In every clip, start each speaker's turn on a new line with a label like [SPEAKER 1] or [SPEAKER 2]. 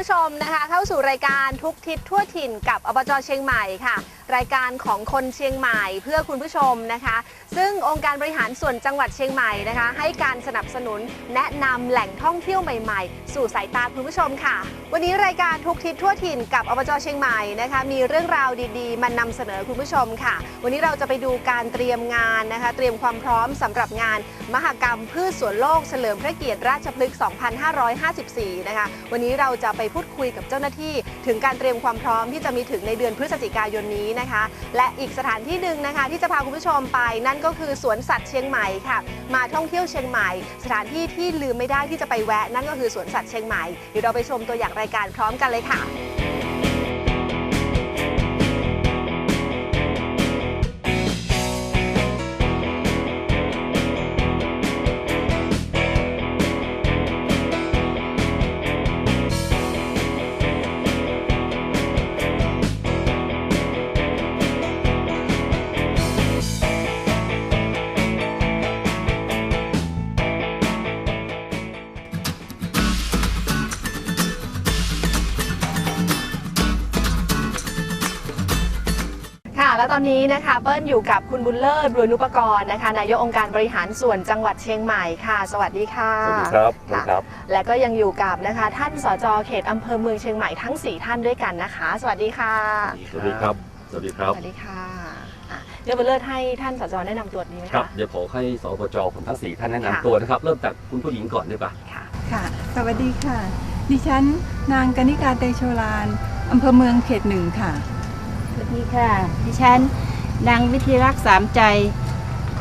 [SPEAKER 1] ผู้ชมนะคะ เข้าสู่รายการทุกทิศทั่วถิ่นกับอบจเชียงใหม่ค่ะ รายการของคนเชียงใหม่เพื่อคุณผู้ชมนะคะ ซึ่งองค์การบริหารส่วนจังหวัดเชียงใหม่นะคะ ให้การสนับสนุนแนะนำแหล่งท่องเที่ยวใหม่ๆ สู่สายตาคุณผู้ชมค่ะ วันนี้รายการทุกทิศทั่วถิ่นกับอบจเชียงใหม่นะคะ มีเรื่องราวดีๆมานำเสนอคุณผู้ชมค่ะ วันนี้เราจะไปดูการเตรียมงานนะคะ เตรียมความพร้อมสำหรับงาน มหกรรมพืชสวนโลกเฉลิมพระเกียรติราชพฤกษ์ 2554 นะคะ วันนี้เราจะไปพูดคุยกับเจ้าหน้าที่ ถึงการเตรียมความพร้อมที่จะมีถึงในเดือนพฤศจิกายนนี้นะคะ และอีกสถานที่หนึ่งนะคะ ที่จะพาคุณผู้ชมไปนั่นก็คือสวนสัตว์เชียงใหม่ค่ะ มาท่องเที่ยวเชียงใหม่ สถานที่ที่ลืมไม่ได้ที่จะไปแวะ นั่นก็คือสวนสัตว์เชียงใหม่เดี๋ยวเราไปชมตัวอย่างรายการพร้อมกันเลยค่ะ อนนี้นะคะเปิ้ลอยู่กับคุณบุญเลิศบุญนุปกรณ์นะคะนายกองค์การบริหารส่วนจังหวัดเชียงใหม่ค่ะ สวัสดีค่ะ
[SPEAKER 2] สวัสดีครับ
[SPEAKER 1] ค่ะ
[SPEAKER 2] ครับ
[SPEAKER 1] และก็ยังอยู่กับนะคะ ท่านสจเขตอำเภอเมืองเชียงใหม่ทั้ง 4 ท่านด้วยกันนะคะ สวัสดีค่ะ
[SPEAKER 2] สวัสดีครับ สวัสดีครับ
[SPEAKER 1] สวัสดีค่ะอะเดี๋ยวบุญเลิศให้ท่านสจแนะนำตัวนี้ไหม
[SPEAKER 2] ครับ
[SPEAKER 1] คะ
[SPEAKER 2] เดี๋ยวผมให้สปจผมทั้งสี่ท่านแนะ
[SPEAKER 1] ค่ะ
[SPEAKER 2] นำตัวนะครับเริ่มจากคุณผู้หญิงก่อนดีกว่า
[SPEAKER 1] ค่ะ
[SPEAKER 3] ค่ะ สวัสดีค่ะ ดิฉันนางกนิกาเตโชลานอำเภอเมืองเขตหนึ่งค่ะ
[SPEAKER 4] สวัสดีค่ะ ดิฉันนางวิธีรักษ์สามใจ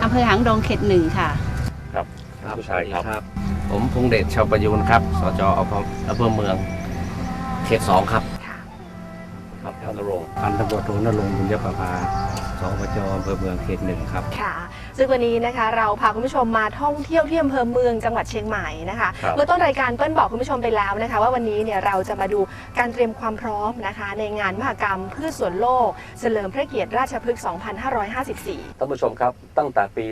[SPEAKER 4] อำเภอหางดงเขตหนึ่งค่ะ
[SPEAKER 2] ครับผู้ชายครับ
[SPEAKER 5] ผมพงเดชชาวประยูนครับ สจอำเภออำเภอเมือง เขตสองครับ
[SPEAKER 1] ค่ะ
[SPEAKER 2] ครับท่านนรงค์
[SPEAKER 5] พันตำรวจโทนรงค์บุญยประภาสปจอำเภอเมืองเขตหนึ่งครับ
[SPEAKER 1] ค่ะ ซึ่งวันนี้นะคะ เราพาคุณผู้ชมมาท่องเที่ยวที่อำเภอเมืองจังหวัดเชียงใหม่นะคะ
[SPEAKER 2] ครับ
[SPEAKER 1] เมื่อต้นรายการเปิ้ลบอกคุณผู้ชมไปแล้วนะคะ ว่าวันนี้เนี่ยเราจะมาดูการเตรียมความพร้อมนะคะ ในงานมหกรรมพืชสวนโลก เฉลิมพระเกียรติราชพฤกษ์ 2554
[SPEAKER 2] ท่านผู้ชมครับ ตั้งแต่ปี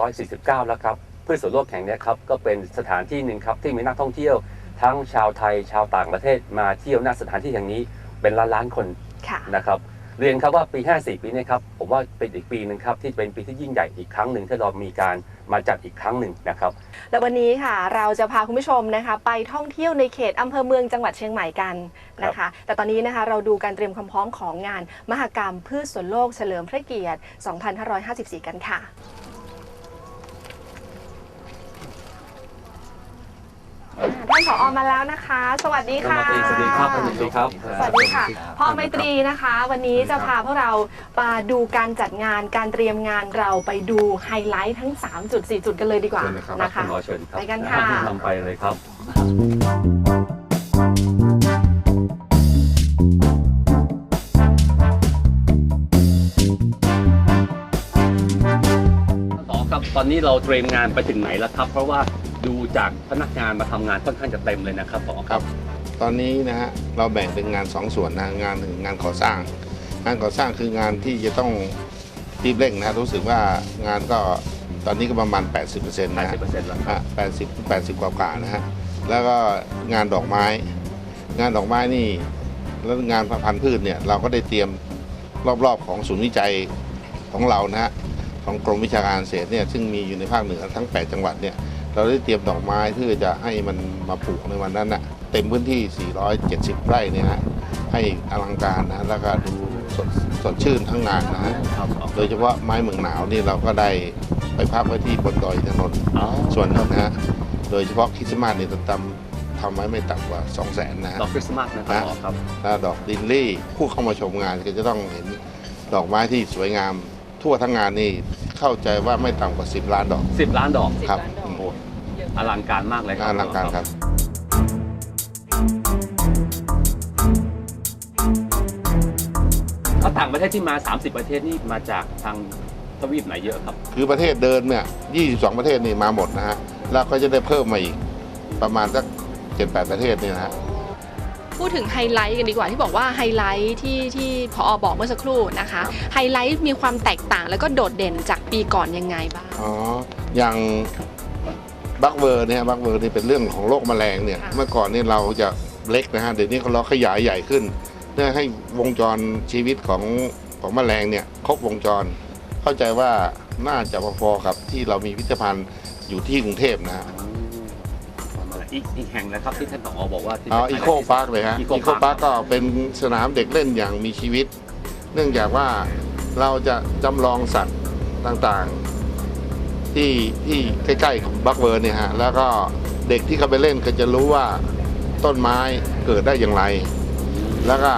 [SPEAKER 2] 2549 แล้วครับพืชสวนโลกแห่งเนี้ยครับก็เป็นสถานที่หนึ่งครับที่มีนักท่องเที่ยว ทั้งชาวไทยชาวต่างประเทศมาเที่ยวณสถานที่แห่งนี้เป็นล้านล้านๆคน
[SPEAKER 1] ค่ะ
[SPEAKER 2] นะครับ เรียนครับว่าปี 54 ปีเนี้ครับผมว่าเป็นอีกปีหนึ่งครับที่เป็นปีที่ยิ่งใหญ่อีกครั้งหนึ่งที่เรามีการมาจัดอีกครั้งหนึ่งนะครับ
[SPEAKER 1] และวันนี้ค่ะเราจะพาคุณผู้ชมนะคะ ไปท่องเที่ยวในเขตอำเภอเมืองจังหวัดเชียงใหม่กันนะคะ แต่ตอนนี้นะคะเราดูการเตรียมความพร้อมของงาน มหกรรมพืชสวนโลกเฉลิมพระเกียรติ 2554 กันค่ะ ท่านผอมาแล้วนะคะ สวัสดีค่ะ
[SPEAKER 2] สวัสดีครับ สวัสดีครับ
[SPEAKER 1] สวัสดีค่ะพ่อไมตรีนะคะ วันนี้จะพาพวกเรามาดูการจัดงานการเตรียมงานเราไปดูไฮไลท์ทั้ง 3 จุด 4 จุดกันเลยดีกว่า
[SPEAKER 2] เชิญเลยครับ
[SPEAKER 1] นะคะ
[SPEAKER 2] ณหมอเชิญครับ
[SPEAKER 1] ไปกันค่ะ
[SPEAKER 2] นำไปเลยครับต่อครับตอนนี้เราเตรียมงานไปถึงไหนแล้วครับ เพราะว่า ดูจากพนักงานมาทำงานค่อนข้างจะเต็มเลยนะครับต่อครับ
[SPEAKER 6] ตอนนี้นะฮะเราแบ่งเป็นงานสองส่วนนะงานหนึ่งงานก่อสร้าง งานก่อสร้างคืองานที่จะต้องรีบเร่งนะรู้สึกว่างานก็ตอนนี้ก็ประมาณ 80%นะฮะ
[SPEAKER 2] 80%แล้วครับ
[SPEAKER 6] อะ80 80กว่าๆนะฮะแล้วก็งานดอกไม้ งานดอกไม้นี่ แล้วงานพันธุ์พืชเนี่ยเราก็ได้เตรียมรอบๆของศูนย์วิจัยของเรานะฮะของกรมวิชาการเกษตรเนี่ยซึ่งมีอยู่ในภาคเหนือทั้ง 8 จังหวัดเนี่ย เราได้เตรียมดอกไม้เพื่อจะให้มันมาปลูกในวันนั้นน่ะเต็มพื้นที่ 470 ไร่เนี่ยฮะให้อลังการนะแล้วก็ดูสดสดชื่นทั้งงานนะฮะ
[SPEAKER 2] ครับ
[SPEAKER 6] โดยเฉพาะไม้เมืองหนาวนี่เราก็ได้ไปพักไว้ที่บนดอยอินทนนท์
[SPEAKER 2] อ๋อ
[SPEAKER 6] ส่วนหนึ่งนะฮะโดยเฉพาะคริสต์มาสเนี่ยเราทำทำไว้ไม่ต่ำกว่า 2 0 0แสนนะฮะ
[SPEAKER 2] ดอกคริสต์มาสนะครับ
[SPEAKER 6] นะ
[SPEAKER 2] ต่อครับ
[SPEAKER 6] แล้วดอกดินลี่ผู้เข้ามาชมงานก็จะต้องเห็นดอกไม้ที่สวยงาม ทั่วทั้งงานนี่เข้าใจว่าไม่ต่ำกว่า 10 ล้านดอก
[SPEAKER 2] 10 ล้านดอก
[SPEAKER 6] ครับ
[SPEAKER 2] โอ้โหอลังการมากเลยครั
[SPEAKER 6] อลังการครับ
[SPEAKER 2] แล้วต่างประเทศที่มา 30 ประเทศนี่มาจากทางทวีปไหนเยอะครับ
[SPEAKER 6] คือประเทศเดินเนี่ย 22 ประเทศนี่มาหมดนะฮะ แล้วก็จะได้เพิ่มมาอีก ประมาณสัก 7-8 ประเทศนี่นะฮะ
[SPEAKER 1] พูดถึงไฮไลท์กันดีกว่าที่บอกว่าไฮไลท์ที่ที่พอบอกเมื่อสักครู่นะคะไฮไลท์มีความแตกต่างแล้วก็โดดเด่นจากปีก่อนยังไงบ้าง
[SPEAKER 6] อ๋ออย่าง บักเวอร์เนี่ยบักเวอร์นี่เป็นเรื่องของโรคแมลงเนี่ย
[SPEAKER 1] ค่ะ
[SPEAKER 6] เมื่อก่อนนี่เราจะเล็กนะฮะเดี๋ยวนี้เราขยายใหญ่ขึ้น เพื่อให้วงจรชีวิตของของแมลงเนี่ยครบวงจร เข้าใจว่าน่าจะพอๆกับที่เรามีพิพิธภัณฑ์อยู่ที่กรุงเทพนะฮะ
[SPEAKER 2] อีกอีกแห่งนะครับที่ท่านผอบอกว่าที่
[SPEAKER 6] อ๋ออีโคพาร์คเลยฮะ
[SPEAKER 2] Eco
[SPEAKER 6] อีโคพาร์คก็เป็นสนามเด็กเล่นอย่างมีชีวิต เนื่องจากว่าเราจะจำลองสัตว์ต่างๆ ที่ที่ใกล้ๆกับบักเวิร์เนี่ยฮะแล้วก็เด็กที่เขาไปเล่นก็จะรู้ว่าต้นไม้เกิดได้อย่างไร แล้วก็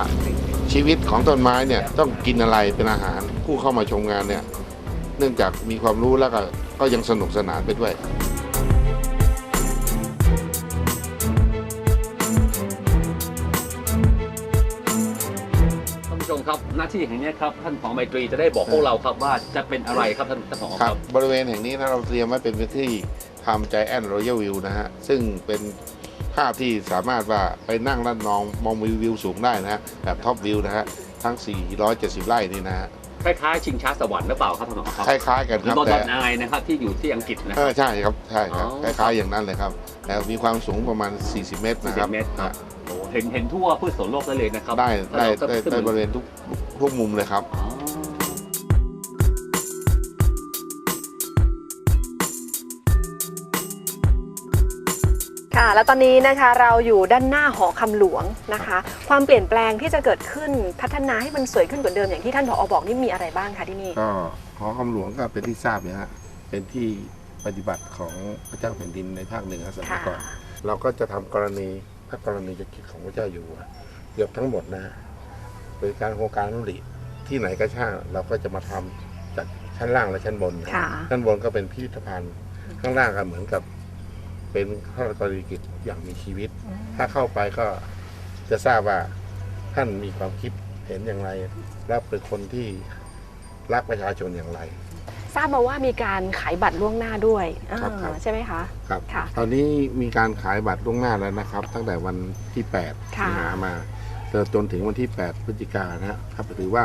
[SPEAKER 6] ชีวิตของต้นไม้เนี่ยต้องกินอะไรเป็นอาหารผู้เข้ามาชมงานเนี่ยเนื่องจากมีความรู้แล้วก็ก็ยังสนุกสนานไปด้วย
[SPEAKER 2] ครับหน้าที่แห่งนี้ครับท่านผอไมตรีจะได้บอกพวกเราครับว่าจะเป็นอะไรครับท่านท่านผอ
[SPEAKER 6] ค
[SPEAKER 2] ค
[SPEAKER 6] รั
[SPEAKER 2] รั
[SPEAKER 6] บบ บริเวณแห่งนี้นะเราเตรียมไว้เป็นพื้นที่ทำใจแอนรอยัลวิวนะฮะ ซึ่งเป็นภาพที่สามารถว่าไปนั่งด้านนองมองวิววิวสูงได้นะฮะ แบบท็อปวิวนะฮะ ทั้ง 470 ไร่นี่นะฮะ
[SPEAKER 2] คล้ายๆ ชิงช้าสวรรค์หรือเปล่าครับท่านผอครับ
[SPEAKER 6] คล้ายๆ กัน
[SPEAKER 2] ห
[SPEAKER 6] ค
[SPEAKER 2] รือ
[SPEAKER 6] รับ
[SPEAKER 2] บอล
[SPEAKER 6] แต่
[SPEAKER 2] นายนะครับที่อยู่ที่อังกฤษนะ
[SPEAKER 6] เออใช่ครับใช่ครับ
[SPEAKER 2] อ๋
[SPEAKER 6] ค
[SPEAKER 2] อ
[SPEAKER 6] ล้ายๆอย่างนั้นเลยครับแต่มีความสูงประมาณ 40 เมตรนะครับ
[SPEAKER 2] 40เมตรครับ
[SPEAKER 6] ฮะ
[SPEAKER 2] โอ้เห็นเห็นทั่วพืชสวนโลกได้เลยนะครับ
[SPEAKER 6] ได้ได้
[SPEAKER 2] ถ้า
[SPEAKER 6] ได้
[SPEAKER 2] เราขึ้น
[SPEAKER 6] ได้บริเวณทุกทุกมุมเลยครับ
[SPEAKER 1] ค่ะ แล้วตอนนี้นะคะเราอยู่ด้านหน้าหอคำหลวงนะคะ ความเปลี่ยนแปลงที่จะเกิดขึ้นพัฒนาให้มันสวยขึ้นกว่าเดิมอย่างที่ท่านผอบอกนี่มีอะไรบ้างคะที่นี่
[SPEAKER 6] ก็หอคำหลวงก็เป็นที่ทราบเนี่ยฮะเป็นที่ปฏิบัติของพระเจ้าแผ่นดินในภาคเหนือสมัย
[SPEAKER 1] ค่ะ
[SPEAKER 6] ก่อน เราก็จะทำกรณีพระกรณียกิจของพระเจ้าอยู่หัวเกือบทั้งหมดนะฮะเป็นการโครงการนุริที่ไหนก็ช่างเราก็จะมาทำจากชั้นล่างและชั้นบนนะ
[SPEAKER 1] ค่ะ
[SPEAKER 6] ชั้นบนก็เป็นพิพิธภัณฑ์ข้างล่างก็เหมือนกับ เป็นพระกรณียกิจอย่างมีชีวิต ถ้าเข้าไปก็จะทราบว่าท่านมีความคิดเห็นอย่างไร และเป็นคนที่รักประชาชนอย่างไร
[SPEAKER 1] ทราบมาว่ามีการขายบัตรล่วงหน้าด้วย
[SPEAKER 6] ครับ
[SPEAKER 1] อ่า
[SPEAKER 6] ครับ
[SPEAKER 1] ใช่ไหมคะ
[SPEAKER 6] ครับ
[SPEAKER 1] ค่ะ
[SPEAKER 6] ตอนนี้มีการขายบัตรล่วงหน้าแล้วนะครับ ตั้งแต่วันที่8
[SPEAKER 1] ค่ะ
[SPEAKER 6] สิงหามาจนถึงวันที่ 8 พฤศจิกายนนะครับถือว่า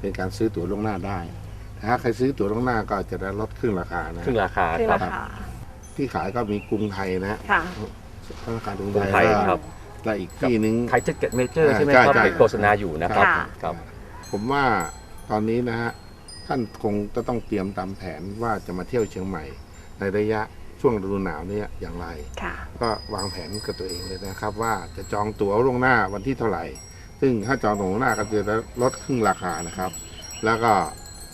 [SPEAKER 6] เป็นการซื้อตั๋วล่วงหน้าได้ถ้าใครซื้อตั๋วล่วงหน้าก็จะได้ลดครึ่งราคานะ
[SPEAKER 2] ครึ่งราคา
[SPEAKER 1] คือ
[SPEAKER 2] ครั
[SPEAKER 1] รา
[SPEAKER 2] บ
[SPEAKER 1] คา
[SPEAKER 6] ที่ขายก็มีกรุงไทยนะฮะ
[SPEAKER 1] ค่ะ
[SPEAKER 6] ธนาคารกรุง
[SPEAKER 2] กรุง
[SPEAKER 6] ไท
[SPEAKER 2] ไท
[SPEAKER 6] ย
[SPEAKER 2] ย
[SPEAKER 6] แล้ว
[SPEAKER 2] ครับ
[SPEAKER 6] และอีกที่นึง
[SPEAKER 2] ไทยเจ็ตเก็ตเมเจอร์
[SPEAKER 6] อ่า
[SPEAKER 2] ใช่ไหม
[SPEAKER 6] ใช่
[SPEAKER 2] ครับ
[SPEAKER 6] ใช่
[SPEAKER 2] ที่โฆษณาอยู่นะครับ
[SPEAKER 1] ค่ะ
[SPEAKER 2] ครับ
[SPEAKER 6] ผมว่าตอนนี้นะฮะท่านคงจะต้องเตรียมตามแผนว่าจะมาเที่ยวเชียงใหม่ ในระยะช่วงฤดูหนาวเนี่ยอย่างไร
[SPEAKER 1] ค่ะ
[SPEAKER 6] ก็วางแผนกับตัวเองเลยนะครับ ว่าจะจองตั๋วล่วงหน้าวันที่เท่าไหร่ ซึ่งถ้าจองตั๋วล่วงหน้าก็จะลดครึ่งราคานะครับ แล้วก็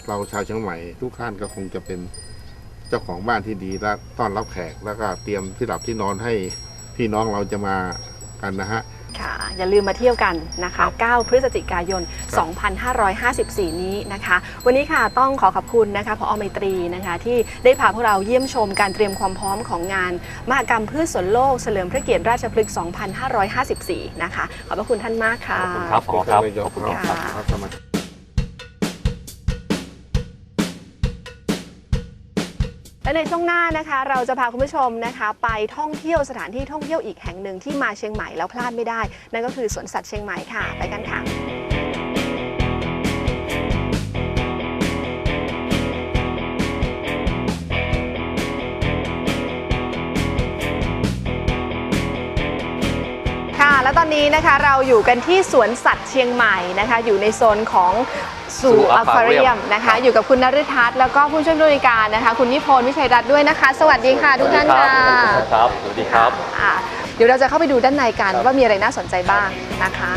[SPEAKER 6] เราชาวเชียงใหม่ทุกท่านก็คงจะเป็น เจ้าของบ้านที่ดีและต้อนรับแขกแล้วก็เตรียมที่หลับที่นอนให้พี่น้องเราจะมากันนะฮะ
[SPEAKER 1] ค่ะ อย่าลืมมาเที่ยวกันนะคะ 9 พฤศจิกายน
[SPEAKER 6] ครับ
[SPEAKER 1] 2554 นี้นะคะ วันนี้ค่ะต้องขอขอบคุณนะคะพอไมตรีนะคะ ที่ได้พาพวกเราเยี่ยมชมการเตรียมความพร้อมของงาน มหกรรมพืชสวนโลกเฉลิมพระเกียรติราชพฤกษ์ 2554 นะคะ ขอบพระคุณท่านมากค่ะ
[SPEAKER 2] ขอบคุณครับขอครับ
[SPEAKER 6] ขอบคุณครับ
[SPEAKER 1] และในช่วงหน้านะคะ เราจะพาคุณผู้ชมนะคะ ไปท่องเที่ยวสถานที่ท่องเที่ยวอีกแห่งหนึ่งที่มาเชียงใหม่แล้วพลาดไม่ได้ นั่นก็คือสวนสัตว์เชียงใหม่ค่ะ ไปกันค่ะค่ะแล้วตอนนี้นะคะเราอยู่กันที่สวนสัตว์เชียงใหม่นะคะ อยู่ในโซนของ ซู
[SPEAKER 2] Zoo
[SPEAKER 1] อควาเรียม
[SPEAKER 2] Aquarium
[SPEAKER 1] นะคะ อยู่กับคุณนฤทัศน์แล้วก็ผู้ช่วยผู้บริการนะคะ คุณนิพนธ์วิชัยรัตน์ด้วยนะคะ สวัสดีค่ะทุกท่านค่ะ
[SPEAKER 2] ครับสวัสดีครับ
[SPEAKER 1] อะเดี๋ยวเราจะเข้าไปดูด้านในกันว่ามีอะไรน่าสนใจบ้างนะคะ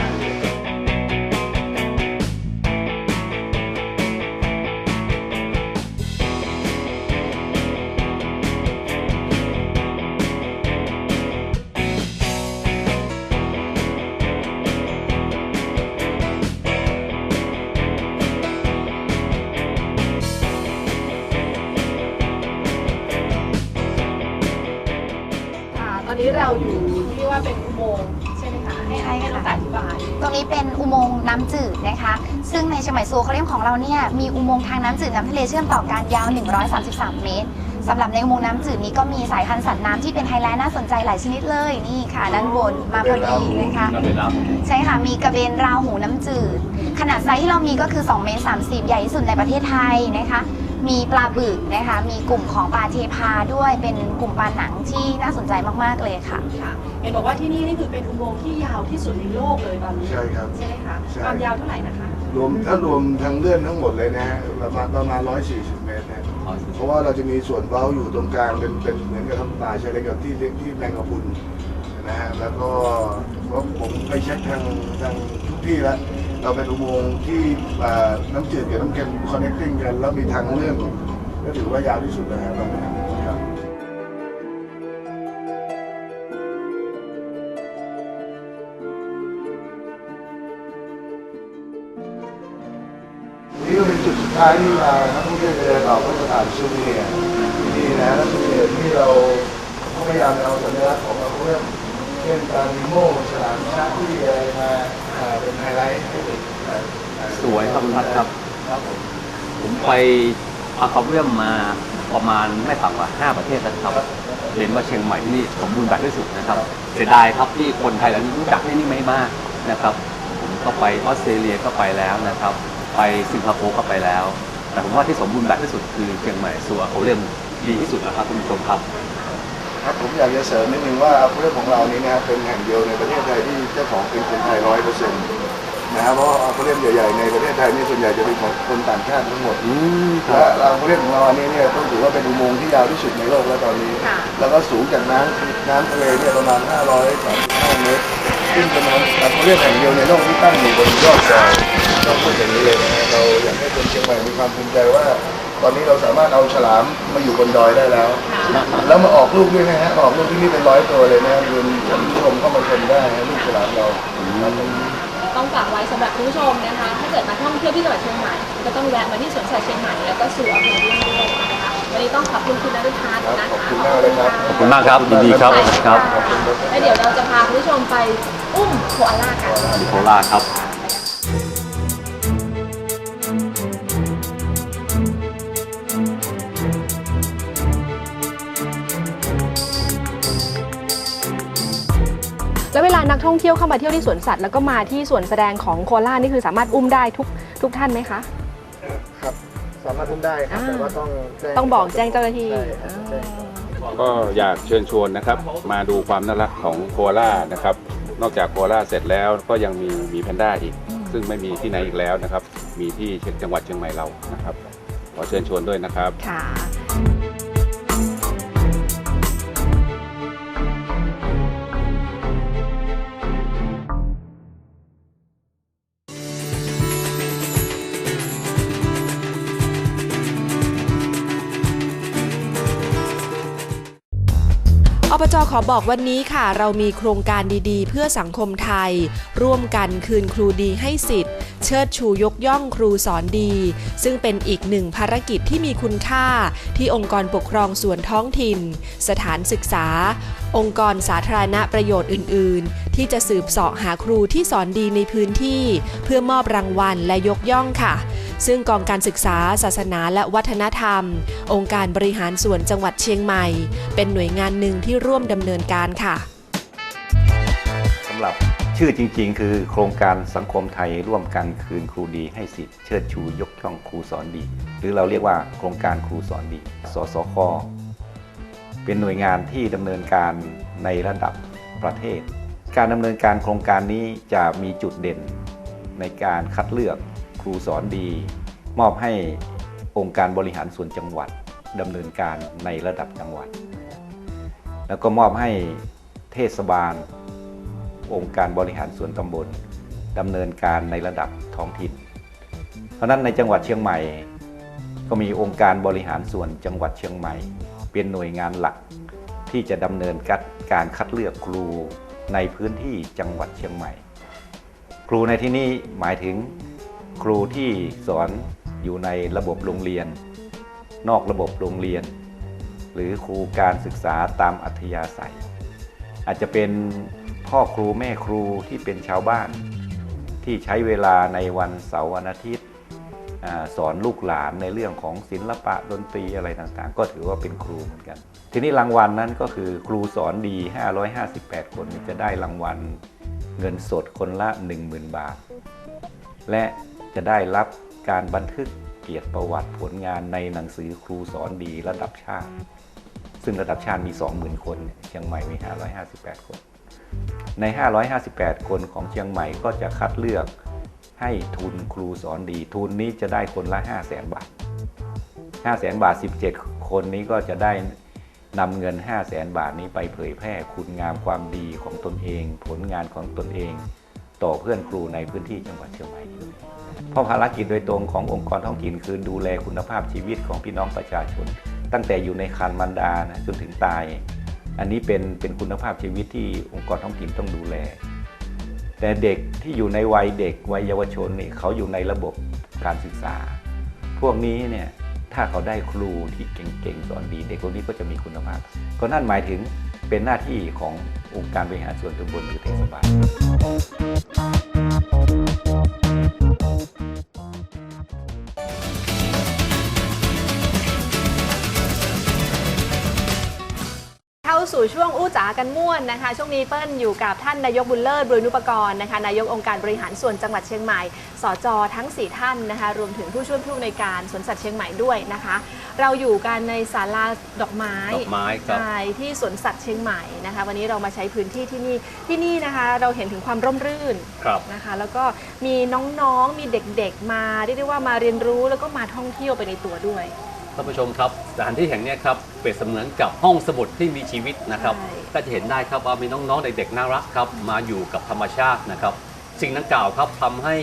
[SPEAKER 1] ชีย
[SPEAKER 7] งใหม่โซเขาเรียมของเราเนี่ยมีอุโมงค์ทางน้ำจืดน้ำทะเลเชื่อมต่อกันยาว 133 เมตรสำหรับในอุโมงค์น้ำจืดนี้ก็มีสายพันธุ์สัตว์น้ำที่เป็นไฮไลท์น่าสนใจหลายชนิดเลยนี่ค่ะ ด้านบนมาพอดีนะคะ
[SPEAKER 2] นั่นเลยนะ
[SPEAKER 7] ใช่ค่ะมีกระเบนราหูน้ำจืด ขนาดไซส์ที่เรามีก็คือ2เมตร30 ใหญ่ที่สุดในประเทศไทยนะคะมีปลาบึกนะคะ มีกลุ่มของปลาเทพาด้วยเป็นกลุ่มปลาหนังที่น่าสนใจมาก ๆ เลยค่ะ
[SPEAKER 1] ค่ะ เห็นบอกว่าที่นี่นี่คือเป็นอุโมงค์ที่ยาวที่สุดในโลกเลยตอนนี้
[SPEAKER 8] ใช่ครับ
[SPEAKER 1] ใช่ไหมคะ
[SPEAKER 8] ใช่
[SPEAKER 1] ความยาวเท่าไหร่นะคะ
[SPEAKER 8] รวมถ้ารวมทั้งเลื่อนทั้งหมดเลยนะฮะประมาณประมาณ 140 เมตรนะเพราะว่าเราจะมีส่วนเว้าอยู่ตรงกลางเป็นเป็นเหมือนกับทำป่าชายเลนกับที่เล็กที่แมงกะพรุนนะฮะแล้วก็เพราะผมไปเช็คทางทางทุกที่แล้วเราเป็นอุโมงค์ที่อ่าน้ำจืดกับน้ำเค็มคอนเนคติ้งกัน แล้วมีทางเลื่อนก็ถือว่ายาวที่สุดนะฮะตอนนี้ นี่ก็เป็นจุดสุดท้ายที่มานักท่องเที่ยวจะเดินออกก็จะผ่านซูเนียที่นี่นะแล้วซูเนียที่เราพยายามเอาสัญลักษณ์ของเราเรื่องเช่นปลาลิโม่ฉลามชาที่อะไรมาเป็นไฮไลท์ให้เด็กอ่าอ่า
[SPEAKER 2] สวยครับคุณพัดครับ ผมไปอาคาเรียมมาประมาณไม่ต่ำกว่า 5 ประเทศแล้วครับเห็นว่าเชียงใหม่ที่นี่สมบูรณ์แบบที่สุดนะครับ เสียดายครับที่คนไทยเรารู้จักที่นี่ไม่มากนะครับ ผมก็ไปออสเตรเลียก็ไปแล้วนะครับ ไปสิงคโปร์ก็ไปแล้ว แต่ผมว่าที่สมบูรณ์แบบที่สุดคือเชียงใหม่สัวเขาเรียมดีที่สุดนะครับคุณผู้ชมครับ
[SPEAKER 8] ครับผมอยากจะเสริมนิดนึงว่าเรื่องของเรานี้นะครับเป็นแห่งเดียวในประเทศไทยที่เจ้าของเป็นคนไทยร้อยเปอร์เซ็นต์นะครับเพราะว่าเอาเรื่องใหญ่ๆในประเทศไทยนี่ส่วนใหญ่จะเป็นของคนต่างชาติทั้งหมด
[SPEAKER 2] อืมค
[SPEAKER 8] และ
[SPEAKER 2] รับ
[SPEAKER 8] เราเรื่องของเราอันนี้เนี่ยต้องถือว่าเป็นอุโมงค์ที่ยาวที่สุดในโลกแล้วตอนนี้
[SPEAKER 1] ค่ะ
[SPEAKER 8] แล้วก็สูงจากน้ำน้ำทะเลเนี่ยประมาณ 535 เมตรซึ่งเป็นเราเรียกแห่งเดียวในโลกที่ตั้งอยู่บนยอดดอย ต้องพูดอย่างนี้เลยนะฮะเราอยากให้คนเชียงใหม่มีความภูมิใจว่า ตอนนี้เราสามารถเอาฉลามมาอยู่บนดอยได้แล้ว แล้วมาออกลูกด้วยนะฮะออกลูกที่นี่เป็นร้อยตัวเลยนะเรียนท่านผู้ชมเข้ามาชมได้นะลูกฉลามเราครับผม
[SPEAKER 1] ต้องฝากไว้สำหรับคุณผู้ชมนะคะ ถ้าเกิดมาท่องเที่ยวที่จังหวัดเชียงใหม่ก็ต้องแวะมาที่สวนสัตว์เชียงใหม่แล้วก็สู่อำเภอเมืองด้วยนะคะวันนี้ต้องขอบคุณคุณนฤพัฒน์
[SPEAKER 8] ครับ
[SPEAKER 1] นะคะ
[SPEAKER 8] ขอบคุณมากเลยครับ
[SPEAKER 2] ขอบคุณมากครับยินดีครับครับ
[SPEAKER 8] ขอบคุณครับ
[SPEAKER 1] แล้วเดี๋ยวเราจะพาคุณผู้ชมไปอุ้มโคอาล่ากัน
[SPEAKER 2] โคราชครับ
[SPEAKER 1] ท่องเที่ยวเข้ามาเที่ยวที่สวนสัตว์แล้วก็มาที่สวนแสดงของโคอาล่านี่คือสามารถอุ้มได้ทุกทุกท่านไหมคะ
[SPEAKER 8] ครับ สามารถทุ่มได้ครับ
[SPEAKER 1] อ่า
[SPEAKER 8] แต่ว่าต้องแจ้ง
[SPEAKER 1] ต้องบอกแจ้งเจ้าหน้าที่
[SPEAKER 8] ใช่ครับแจ้ง
[SPEAKER 9] ก็อยากเชิญชวนนะครับ มาดูความน่ารักของโคอาล่านะครับ นอกจากโคอาล่าเสร็จแล้วก็ยังมีหมีแพนด้าอีก ซึ่งไม่มีที่ไหนอีกแล้วนะครับ มีที่จังหวัดเชียงใหม่เรานะครับ ขอเชิญชวนด้วยนะครับ
[SPEAKER 1] ค่ะ
[SPEAKER 10] อบจขอบอกวันนี้ค่ะ เรามีโครงการดีๆ เพื่อสังคมไทย ร่วมกันคืนครูดีให้สิทธิ์ เชิดชูยกย่องครูสอนดี ซึ่งเป็นอีกหนึ่งภารกิจที่มีคุณค่า ที่องค์กรปกครองส่วนท้องถิ่น สถานศึกษา องค์กรสาธารณประโยชน์อื่น ๆ ที่จะสืบเสาะหาครูที่สอนดีในพื้นที่ เพื่อมอบรางวัลและยกย่องค่ะ ซึ่งกองการศึกษา ศาสนาและวัฒนธรรม องค์การบริหารส่วนจังหวัดเชียงใหม่ เป็นหน่วยงานหนึ่งที่ร่วมดำเนินการค่ะ
[SPEAKER 11] สำหรับชื่อจริง ๆ คือโครงการสังคมไทยร่วมกันคืนครูดีให้สิทธิ์เชิดชูยกย่องครูสอนดี หรือเราเรียกว่าโครงการครูสอนดี สสค เป็นหน่วยงานที่ดำเนินการในระดับประเทศ การดำเนินการโครงการนี้จะมีจุดเด่น ในการคัดเลือกครูสอนดี มอบให้องค์การบริหารส่วนจังหวัดดำเนินการในระดับจังหวัด แล้วก็มอบให้เทศบาล องค์การบริหารส่วนตำบลดำเนินการในระดับท้องถิ่น เพราะฉะนั้นในจังหวัดเชียงใหม่ ก็มีองค์การบริหารส่วนจังหวัดเชียงใหม่ เป็นหน่วยงานหลักที่จะดำเนินการคัดเลือกครูในพื้นที่จังหวัดเชียงใหม่ ครูในที่นี้หมายถึงครูที่สอนอยู่ในระบบโรงเรียน นอกระบบโรงเรียน หรือครูการศึกษาตามอัธยาศัย อาจจะเป็นพ่อครูแม่ครูที่เป็นชาวบ้าน ที่ใช้เวลาในวันเสาร์วันอาทิตย์ สอนลูกหลานในเรื่องของศิลปะดนตรีอะไรต่างๆ ก็ถือว่าเป็นครูเหมือนกัน ทีนี้รางวัลนั้นก็คือครูสอนดี 558 คนจะได้รางวัลเงินสดคนละ 10,000 บาท และจะได้รับการบันทึกเกียรติประวัติผลงานในหนังสือครูสอนดีระดับชาติ ซึ่งระดับชาติมี 20,000 คนเนี่ยเชียงใหม่มี 558 คน ใน 558 คนของเชียงใหม่ก็จะคัดเลือก ให้ทุนครูสอนดี ทุนนี้จะได้คนละ 5 0 0แสนบาท 5 0 0แสนบาท 17 คนนี้ก็จะได้นำเงิน 5 0 0แสนบาทนี้ไปเผยแพร่คุณงามความดีของตนเอง ผลงานของตนเอง ต่อเพื่อนครูในพื้นที่จังหวัดเชียงใหม่เพราะภารกิจโดยตรงขององค์กรท้องถิ่นคือดูแลคุณภาพชีวิตของพี่น้องประชาชน ตั้งแต่อยู่ในครรภ์มารดานะจนถึงตาย อันนี้เป็นเป็นคุณภาพชีวิตที่องค์กรท้องถิ่นต้องดูแล แต่เด็กที่อยู่ในวัยเด็กวัยเยาวชนนี่เขาอยู่ในระบบการศึกษา พวกนี้เนี่ยถ้าเขาได้ครูที่เก่งๆสอนดี เด็กพวกนี้ก็จะมีคุณภาพ ก็นั่นหมายถึงเป็นหน้าที่ขององค์การบริหารส่วนตำบลหรือเทศบาล
[SPEAKER 1] สู่ช่วงอู้จ๋ากันม่วนนะคะ ช่วงนี้เปิ้ลอยู่กับท่านนายกบุญเลิศบรุณุปกรณ์นะคะนายกองค์การบริหารส่วนจังหวัดเชียงใหม่สจทั้ง 4 ท่านนะคะ รวมถึงผู้ช่วยผู้อำนวยการสวนสัตว์เชียงใหม่ด้วยนะคะ เราอยู่กันในศาลาดอกไม้
[SPEAKER 2] ดอกไม้ครับ
[SPEAKER 1] ใช่ที่สวนสัตว์เชียงใหม่นะคะ วันนี้เรามาใช้พื้นที่ที่นี่ที่นี่นะคะ เราเห็นถึงความร่มรื่น
[SPEAKER 2] ครับ
[SPEAKER 1] นะคะแล้วก็มีน้องๆ มีเด็กๆ มาเรียกได้ว่ามาเรียนรู้แล้วก็มาท่องเที่ยวไปในตัวด้วย
[SPEAKER 2] ท่านผู้ชมครับสถานที่แห่งเนี้ยครับเปรียบเสมือนกับห้องสมุดที่มีชีวิตนะครับ
[SPEAKER 1] ใช่
[SPEAKER 2] ก็จะเห็นได้ครับว่ามีน้องๆเด็กๆน่ารักครับมาอยู่กับธรรมชาตินะครับ สิ่งดังกล่าวครับทำให้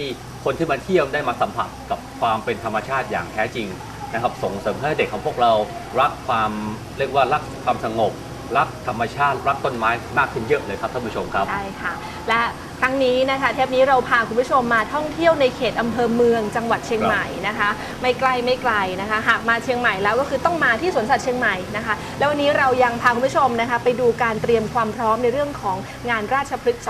[SPEAKER 2] คนที่มาเที่ยวได้มาสัมผัสกับความเป็นธรรมชาติอย่างแท้จริงนะครับ ส่งเสริมให้เด็กของพวกเรารักความเรียกว่ารักความสงบ รักธรรมชาติ รักต้นไม้มากขึ้นเยอะเลยครับท่านผู้ชมครับ
[SPEAKER 1] ใช่ค่ะ และครั้งนี้นะคะเทปนี้เราพาคุณผู้ชมมาท่องเที่ยวในเขตอำเภอเมืองจังหวัดเชียงใหม่นะคะ ไม่ไกลไม่ไกลนะคะหากมาเชียงใหม่แล้วก็คือต้องมาที่สวนสัตว์เชียงใหม่นะคะ แล้ววันนี้เรายังพาคุณผู้ชมนะคะไปดูการเตรียมความพร้อมในเรื่องของงานราชพฤกษ์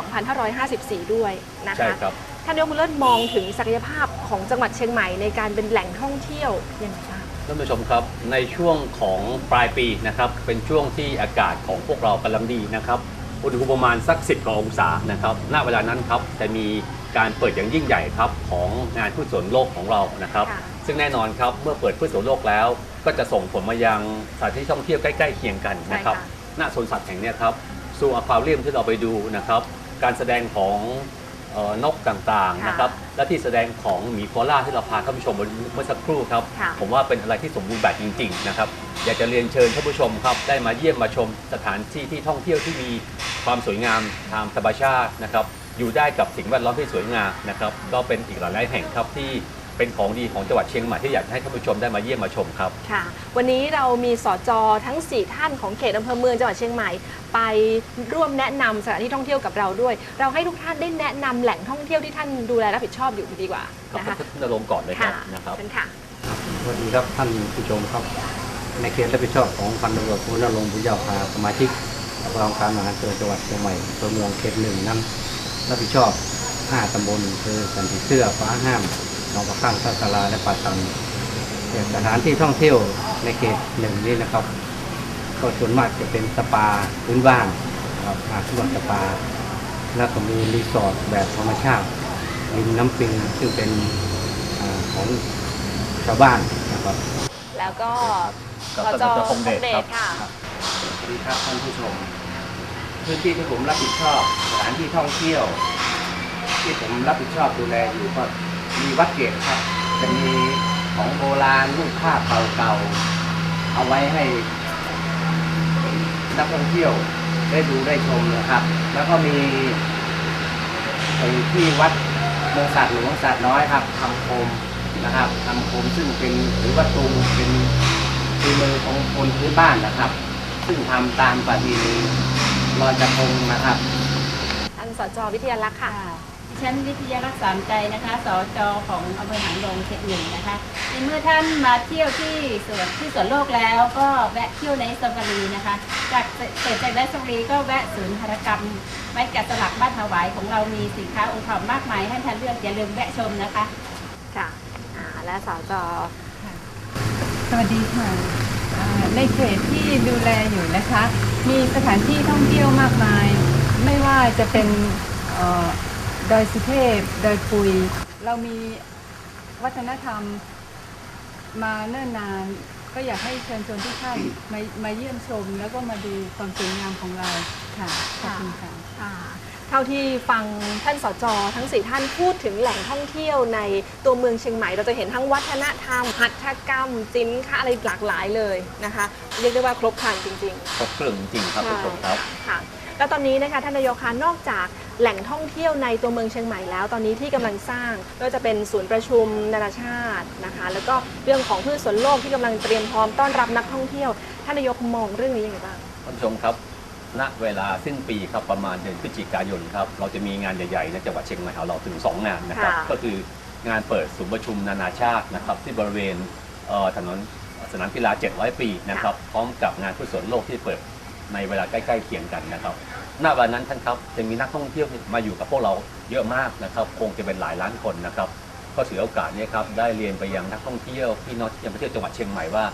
[SPEAKER 1] 2554 ด้วยนะ
[SPEAKER 2] ใช่
[SPEAKER 1] คะ
[SPEAKER 2] ครับ
[SPEAKER 1] ท่านนายกบุญเลิศมองถึงศักยภาพของจังหวัดเชียงใหม่ในการเป็นแหล่งท่องเที่ยวยังไงบ้าง
[SPEAKER 2] ท่านผู้ชมครับในช่วงของปลายปีนะครับ เป็นช่วงที่อากาศของพวกเรากำลังดีนะครับอุณหภูมิประมาณสัก 10กว่าองศานะครับณเวลานั้นครับจะมีการเปิดอย่างยิ่งใหญ่ครับของงานพืชสวนโลกของเรานะครับ
[SPEAKER 1] ค่ะ
[SPEAKER 2] ซึ่งแน่นอนครับเมื่อเปิดพืชสวนโลกแล้ว ก็จะส่งผลมายังสถานที่ท่องเที่ยวใกล้ๆเคียงกันนะครับ
[SPEAKER 1] ใช่ค่ะ
[SPEAKER 2] ณสวนสัตว์แห่งเนี้ยครับซูอควาเรียมที่เราไปดูนะครับ การแสดงของเอ่อ นกต่างๆนะครับและที่แสดงของหมีโคอาล่าที่เราพาท่านผู้ชมเมื่อสักครู่ครับ
[SPEAKER 1] ค่ะ
[SPEAKER 2] ผมว่าเป็นอะไรที่สมบูรณ์แบบจริงๆนะครับอยากจะเรียนเชิญท่านผู้ชมครับได้มาเยี่ยมมาชมสถานที่ที่ท่องเที่ยวที่มีความสวยงามทางธรรมชาตินะครับอยู่ได้กับสิ่งแวดล้อมที่สวยงามนะครับก็เป็นอีกหลายๆแห่งครับที่ เป็นของดีของจังหวัดเชียงใหม่ที่อยากให้ท่านผู้ชมได้มาเยี่ยมมาชมครับ
[SPEAKER 1] ค่ะ วันนี้เรามีสจทั้ง 4 ท่านของเขตอำเภอเมืองจังหวัดเชียงใหม่ ไปร่วมแนะนำสถานที่ท่องเที่ยวกับเราด้วย เราให้ทุกท่านได้แนะนำแหล่งท่องเที่ยวที่ท่านดูแลรับผิดชอบอยู่ดีกว่า
[SPEAKER 2] ครับ
[SPEAKER 1] นะคะ
[SPEAKER 2] ท่านนรงค์ก่อนเลยครับ
[SPEAKER 1] ค่ะ
[SPEAKER 2] นะครับ
[SPEAKER 1] เชิญค่ะ
[SPEAKER 12] สวัสดีครับท่านผู้ชมครับ ในเขตรับผิดชอบของพันตำรวจโทนรงค์บุญยาวพาสมาชิกกองการมหาเกิดจังหวัดเชียงใหม่อำเภอเมืองเขตหนึ่งนั้นรับผิดชอบ 5 ตำบลคือสันติเสื้อฟ้าห้ามห นองประข้างท่าสาราและป่าตันแต่สถานที่ท่องเที่ยวในเขตหนึ่งนี้นะครับ ก็ส่วนมากจะเป็นสปาพื้นบ้านนะครับอาสวนสปา แล้วก็มีรีสอร์ทแบบธรรมชาติริมน้ำปิงซึ่งเป็นอาของชาวบ้านนะครับ
[SPEAKER 1] แล้วก็
[SPEAKER 2] ครับ
[SPEAKER 1] สจ
[SPEAKER 2] สจ
[SPEAKER 1] ค
[SPEAKER 2] ค
[SPEAKER 1] ง
[SPEAKER 2] ง
[SPEAKER 1] เด
[SPEAKER 2] เด
[SPEAKER 1] ช
[SPEAKER 2] ช
[SPEAKER 1] ค่ะ
[SPEAKER 5] สวัสดีครับท่านผู้ชม พื้นที่ที่ผมรับผิดชอบ สถานที่ท่องเที่ยว ที่ผมรับผิดชอบดูแลอยู่ก็ มีวัดเกตครับ จะมีของโบราณรูปภาพเก่าๆ เอาไว้ให้ นักท่องเที่ยวได้ดูได้ชมนะครับ แล้วก็มีไอ้ที่วัดเมืองสัตว์หลวงสัตว์น้อยครับทำโคมนะครับทำโคมซึ่งเป็นหรือว่าตูมเป็นฝีมือของคนพื้นบ้านนะครับ ซึ่งทำตามประเพณีลอยกระทงนะครับ
[SPEAKER 1] ท่านสจวิทยาลักษณ์ค่ะ
[SPEAKER 4] คดิฉันวิทยารักษาใจนะคะ สจของอำเภอหางดงเขตหนึ่งนะคะ ในเมื่อท่านมาเที่ยวที่สวนที่สวนโลกแล้วก็แวะเที่ยวในซาฟารีนะคะ จากเสร็จจากในซาฟารีก็แวะศูนย์ธารกรรมไม้แกะสลักบ้านถวายของเรามีสินค้าองค์ความมากมายให้ท่านเลือกอย่าลืมแวะชมนะคะ
[SPEAKER 1] ค่ะอ่าและสจ
[SPEAKER 3] สวัสดีค่ะอ่าในเขตที่ดูแลอยู่นะคะ มีสถานที่ท่องเที่ยวมากมาย ไม่ว่าจะเป็นเอ่อ ดอยสุเทพดอยปุย เรามีวัฒนธรรมมาเนิ่นนาน ก็อยากให้เชิญชวนทุกท่านมามาเยี่ยมชม แล้วก็มาดูความสวยงามของเราค่ะขอบคุณค่ะ
[SPEAKER 1] อ่าเท่าที่ฟังท่านสจทั้งสี่ท่านพูดถึงแหล่งท่องเที่ยวในตัวเมืองเชียงใหม่ เราจะเห็นทั้งวัฒนธรรมหัตถกรรมสินค้าอะไรหลากหลายเลยนะคะ เรียกได้ว่าครบครันจริง
[SPEAKER 2] ครบเครื่องจริงๆครับ
[SPEAKER 1] ใช่
[SPEAKER 2] คุณผู้ชมครับ
[SPEAKER 1] ๆค่ะแล้วตอนนี้นะคะท่านนายกคะนอกจาก แหล่งท่องเที่ยวในตัวเมืองเชียงใหม่แล้ว ตอนนี้ที่กำลังสร้างก็จะเป็นศูนย์ประชุมนานาชาตินะคะ แล้วก็เรื่องของพืชสวนโลกที่กำลังเตรียมพร้อมต้อนรับนักท่องเที่ยวท่านนายกมองเรื่องนี้ยังไงบ้าง
[SPEAKER 2] ท่านผู้ชมครับณเวลาสิ้นปีครับประมาณเดือนพฤศจิกายนครับเราจะมีงานใหญ่ๆในจังหวัดเชียงใหม่ของเราถึง 2 งานนะครับ
[SPEAKER 1] ค่ะ
[SPEAKER 2] ก็คืองานเปิดศูนย์ประชุมนานาชาตินะครับที่บริเวณเอ่อถนนสนามกีฬา 700 ปีนะครับพร้อมกับงานพืชสวนโลกที่เปิดในเวลาใกล้ๆเคียงกันนะครับ ณวันนั้นท่านครับจะมีนักท่องเที่ยวมาอยู่กับพวกเราเยอะมากนะครับ คงจะเป็นหลายล้านคนนะครับก็ถือโอกาสนี้ครับได้เรียนไปยังนักท่องเที่ยวพี่น้องที่ยังไปเที่ยวจังหวัดเชียงใหม่ว่า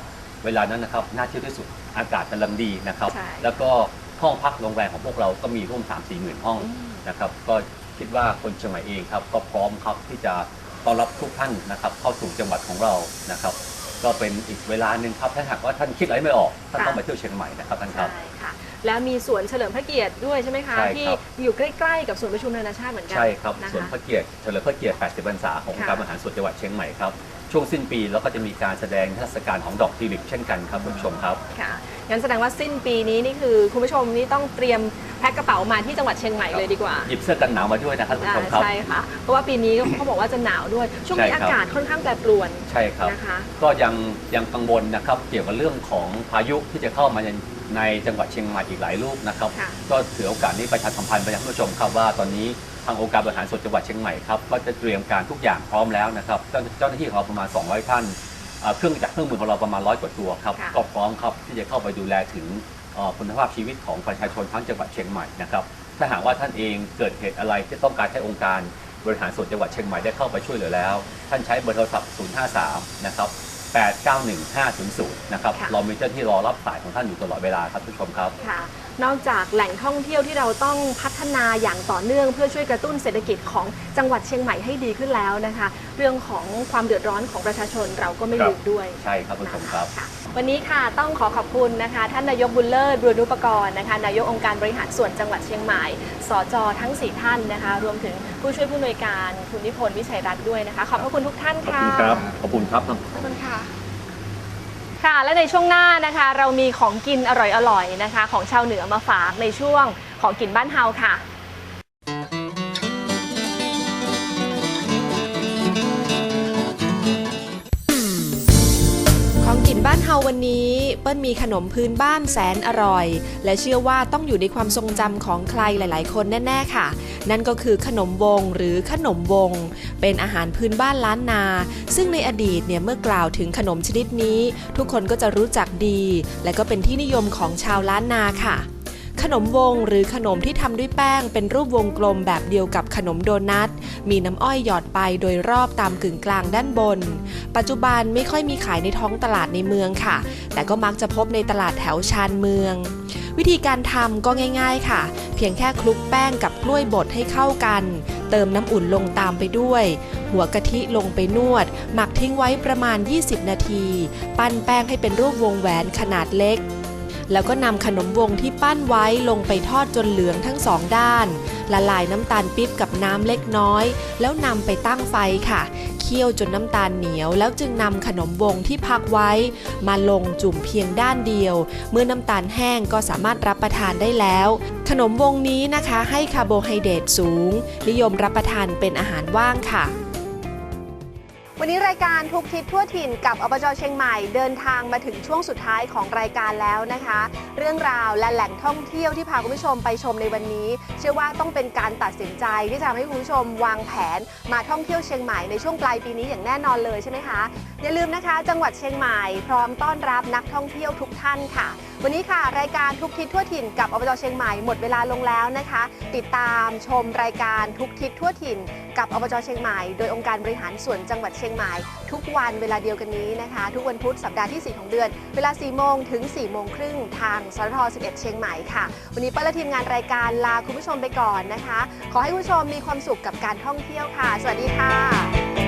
[SPEAKER 2] เวลานั้นนะครับน่าเที่ยวที่สุดอากาศกำลังดีนะครับ
[SPEAKER 1] ใช่
[SPEAKER 2] แล้วก็ห้องพักโรงแรมของพวกเราก็มีร่วม3 4หมื่นห้อง นะครับก็คิดว่าคนเชียงใหม่เองครับก็พร้อมครับที่จะต้อนรับทุกท่านนะครับเข้าสู่จังหวัดของเรานะครับ ก็เป็นอีกเวลาหนึ่งครับถ้าหากว่าท่านคิดอะไรไม่ออกท่านต้องมาเที่ยวเชียงใหม่นะครับท่านครับ
[SPEAKER 1] ใช่ค่ะ และมีสวนเฉลิมพระเกียรติด้วยใช่ไหมคะ
[SPEAKER 2] ใช่ครับ
[SPEAKER 1] ที่อยู่ใกล้ๆกับศูนย์ประชุมนานาชาติเหมือนกั
[SPEAKER 2] ใช่ครับ
[SPEAKER 1] นะ
[SPEAKER 2] ส่วน
[SPEAKER 1] คะ
[SPEAKER 2] พระเกียรติเฉลิมพระเกียรติ 80 พรรษาของ
[SPEAKER 1] ค่ะ
[SPEAKER 2] การบริหารส่วนจังหวัดเชียงใหม่ครับ ช่วงสิ้นปีแล้วก็จะมีการแสดงเทรรศกาลของดอกทิวลิปเช่นกันครับคุณผู้ชมครับ
[SPEAKER 1] ค่ะงั้นแสดงว่าสิ้นปีนี้นี่คือคุณผู้ชมนี่ต้องเตรียมแพ็คกระเป๋ามาที่จังหวัดเชียงใหม่เลยดีกว่า
[SPEAKER 2] หยิบเสื้อกันหนาวมาด้วยนะครับคุณผู้ชมครับ
[SPEAKER 1] ใช่ค่ะ เพราะว่าปีนี้เขาบอกว่าจะหนาวด้วย ช่วงนี้
[SPEAKER 2] ใช่
[SPEAKER 1] อา
[SPEAKER 2] ครับ
[SPEAKER 1] กาศค่อนข้างแปรปรวน
[SPEAKER 2] ใช่ครับ
[SPEAKER 1] นะคะ
[SPEAKER 2] ก็ยังยังกังวลนะครับเกี่ยวกับเรื่องของพายุที่จะเข้ามาใน ในจังหวัดเชียงใหม่อีกหลายลูกนะครับ
[SPEAKER 1] ค่ะ
[SPEAKER 2] ก็ถือโอกาสนี้ประชาสัมพันธ์ไปยังท่านผู้ชมครับว่าตอนนี้ทางองค์การบริหารส่วนจังหวัดเชียงใหม่ครับก็จะเตรียมการทุกอย่างพร้อมแล้วนะครับเจ้าเจ้าหน้าที่ของเราประมาณ 200 ท่านเอ่อเครื่องจักรเครื่องมือของเราประมาณร้อยกว่าตัวครับ
[SPEAKER 1] ค่ะ
[SPEAKER 2] ก็พร้อมครับที่จะเข้าไปดูแลถึงเอ่อคุณภาพชีวิตของประชาชนทั้งจังหวัดเชียงใหม่นะครับถ้าหากว่าท่านเองเกิดเหตุอะไรที่ต้องการให้องค์การบริหารส่วนจังหวัดเชียงใหม่ได้เข้าไปช่วยเหลือแล้ว ท่านใช้เบอร์โทรศัพท์ 053 นะครับ 891500นะครับ
[SPEAKER 1] ค่ะ
[SPEAKER 2] เรามีเจ้าหน้าที่รอรับสายของท่านอยู่ตลอดเวลาครับผู้ชมครับ
[SPEAKER 1] ค่ะ นอกจากแหล่งท่องเที่ยวที่เราต้องพัฒนาอย่างต่อเนื่อง เพื่อช่วยกระตุ้นเศรษฐกิจของจังหวัดเชียงใหม่ให้ดีขึ้นแล้วนะคะ เรื่องของความเดือดร้อนของประชาชนเราก็ไม่
[SPEAKER 2] ครับ
[SPEAKER 1] ลืมด้วย
[SPEAKER 2] ใช่ครับผู้ชมครับ
[SPEAKER 1] วันนี้ค่ะต้องขอขอบคุณนะคะ ท่านนายกบุญเลิศบุรณุปกรณ์นะคะนายกองค์การบริหารส่วนจังหวัดเชียงใหม่สจทั้ง 4 ท่านนะคะ รวมถึงผู้ช่วยผู้อำนวยการคุณนิพนธ์วิชัยรัตน์ด้วยนะคะ ขอบพระคุณทุกท่าน
[SPEAKER 2] ขอบ
[SPEAKER 1] ค่ะ
[SPEAKER 2] คุณครับ ขอบคุณครับ
[SPEAKER 1] ขอบคุณค่ะ ค่ะ และในช่วงหน้านะคะ เรามีของกินอร่อยๆนะคะ ของชาวเหนือมาฝากในช่วงของกินบ้านเฮาค่ะ
[SPEAKER 10] วันนี้เปิ้ลมีขนมพื้นบ้านแสนอร่อย และเชื่อว่าต้องอยู่ในความทรงจำของใครหลาย ๆ คนแน่ ๆ ค่ะ นั่นก็คือขนมวงหรือขนมวง เป็นอาหารพื้นบ้านล้านนา ซึ่งในอดีตเนี่ยเมื่อกล่าวถึงขนมชนิดนี้ ทุกคนก็จะรู้จักดี และก็เป็นที่นิยมของชาวล้านนาค่ะ ขนมวงหรือขนมที่ทำด้วยแป้งเป็นรูปวงกลมแบบเดียวกับขนมโดนัท มีน้ำอ้อยหยอดไปโดยรอบตามกึ่งกลางด้านบน ปัจจุบันไม่ค่อยมีขายในท้องตลาดในเมืองค่ะ แต่ก็มักจะพบในตลาดแถวชานเมือง วิธีการทำก็ง่าย ๆค่ะ เพียงแค่คลุกแป้งกับกล้วยบดให้เข้ากัน เติมน้ำอุ่นลงตามไปด้วย หัวกะทิลงไปนวด หมักทิ้งไว้ประมาณ 20 นาที ปั้นแป้งให้เป็นรูปวงแหวนขนาดเล็ก แล้วก็นำขนมวงที่ปั้นไว้ลงไปทอดจนเหลืองทั้งสองด้าน ละลายน้ำตาลปิ๊บกับน้ำเล็กน้อย แล้วนำไปตั้งไฟค่ะ เคี่ยวจนน้ำตาลเหนียว แล้วจึงนำขนมวงที่พักไว้ มาลงจุ่มเพียงด้านเดียว เมื่อน้ำตาลแห้งก็สามารถรับประทานได้แล้ว ขนมวงนี้นะคะให้คาร์โบไฮเดรตสูง นิยมรับประทานเป็นอาหารว่างค่ะ
[SPEAKER 1] วันนี้รายการทุกทิศทั่วถิ่นกับอบจเชียงใหม่เดินทางมาถึงช่วงสุดท้ายของรายการแล้วนะคะ เรื่องราวและแหล่งท่องเที่ยวที่พาคุณผู้ชมไปชมในวันนี้ เชื่อว่าต้องเป็นการตัดสินใจที่จะทำให้คุณผู้ชมวางแผนมาท่องเที่ยวเชียงใหม่ในช่วงปลายปีนี้อย่างแน่นอนเลยใช่ไหมคะอย่าลืมนะคะ จังหวัดเชียงใหม่พร้อมต้อนรับนักท่องเที่ยวทุกท่านค่ะ วันนี้ค่ะ รายการทุกทิศทั่วถิ่นกับอบจเชียงใหม่หมดเวลาลงแล้วนะคะ ติดตามชมรายการทุกทิศทั่วถิ่น กับอบจเชียงใหม่ โดยองค์การบริหารส่วนจังหวัดเชียงใหม่ ทุกวันเวลาเดียวกันนี้นะคะ ทุกวันพุธสัปดาห์ที่ 4 ของเดือน เวลา 4 โมงถึง 4 โมงครึ่งทางสทท11 เชียงใหม่ค่ะ วันนี้เปิ้ลและทีมงานรายการลาคุณผู้ชมไปก่อนนะคะ ขอให้คุณผู้ชมมีความสุขกับการท่องเที่ยวค่ะ สวัสดีค่ะ